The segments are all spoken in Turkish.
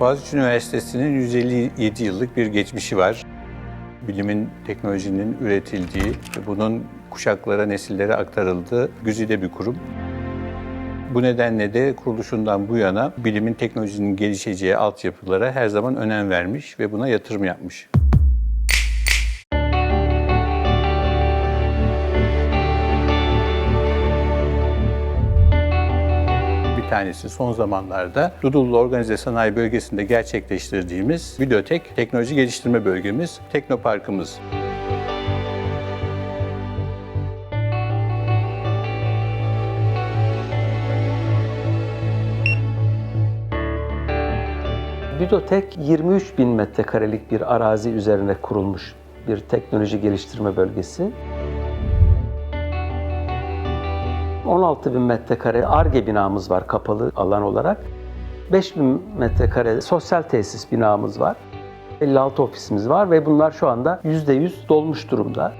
Boğaziçi Üniversitesi'nin 157 yıllık bir geçmişi var. Bilimin, teknolojinin üretildiği ve bunun kuşaklara, nesillere aktarıldığı güzide bir kurum. Bu nedenle de kuruluşundan bu yana bilimin, teknolojinin gelişeceği altyapılara her zaman önem vermiş ve buna yatırım yapmış. Tanesi son zamanlarda Dudullu Organize Sanayi Bölgesi'nde gerçekleştirdiğimiz Videotek Teknoloji Geliştirme Bölgemiz, Teknoparkımız. Bidotek 23 bin metrekarelik bir arazi üzerine kurulmuş bir teknoloji geliştirme bölgesi. 16 bin metrekare ARGE binamız var kapalı alan olarak. 5 bin metrekare sosyal tesis binamız var. 56 ofisimiz var ve bunlar şu anda %100 dolmuş durumda.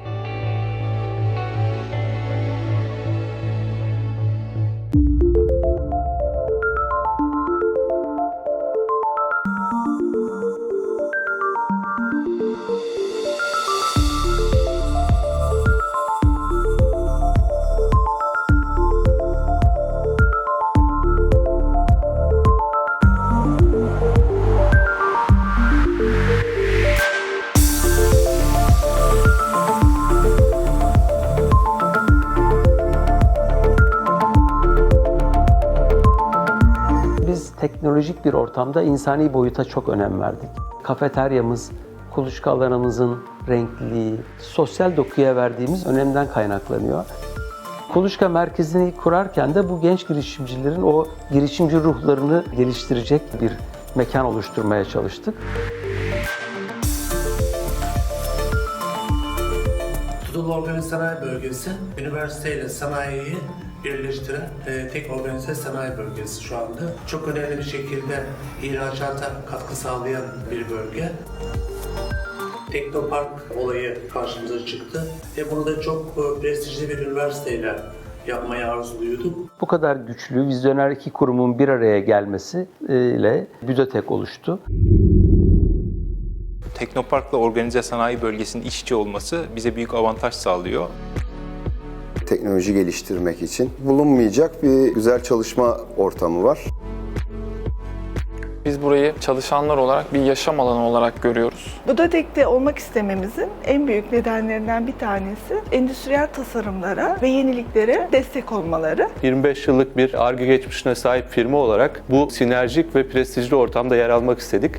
Teknolojik bir ortamda insani boyuta çok önem verdik. Kafeteryamız, kuluçka alanımızın renkliliği, sosyal dokuya verdiğimiz önemden kaynaklanıyor. Kuluçka merkezini kurarken de bu genç girişimcilerin o girişimci ruhlarını geliştirecek bir mekan oluşturmaya çalıştık. Tudul Organize Sanayi Bölgesi, üniversite ile sanayiyi birleştiren e, tek organize sanayi bölgesi şu anda. Çok önemli bir şekilde ihracata katkı sağlayan bir bölge. Teknopark olayı karşımıza çıktı ve bunu da çok e, prestijli bir üniversiteyle yapmayı arzuluyorduk. Bu kadar güçlü, vizyoner iki kurumun bir araya gelmesiyle Büdotek oluştu. Teknopark'la organize sanayi bölgesinin iç içe olması bize büyük avantaj sağlıyor. Teknoloji geliştirmek için bulunmayacak bir güzel çalışma ortamı var. Biz burayı çalışanlar olarak bir yaşam alanı olarak görüyoruz. Budatek'te olmak istememizin en büyük nedenlerinden bir tanesi endüstriyel tasarımlara ve yeniliklere destek olmaları. 25 yıllık bir ARGE geçmişine sahip firma olarak bu sinerjik ve prestijli ortamda yer almak istedik.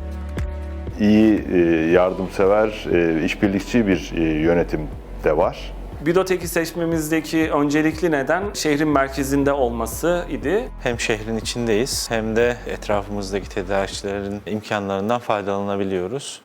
iyi, e, yardımsever, e, işbirlikçi bir e, yönetim de var. Bidotek'i seçmemizdeki öncelikli neden şehrin merkezinde olması idi. Hem şehrin içindeyiz hem de etrafımızdaki tedarikçilerin imkanlarından faydalanabiliyoruz.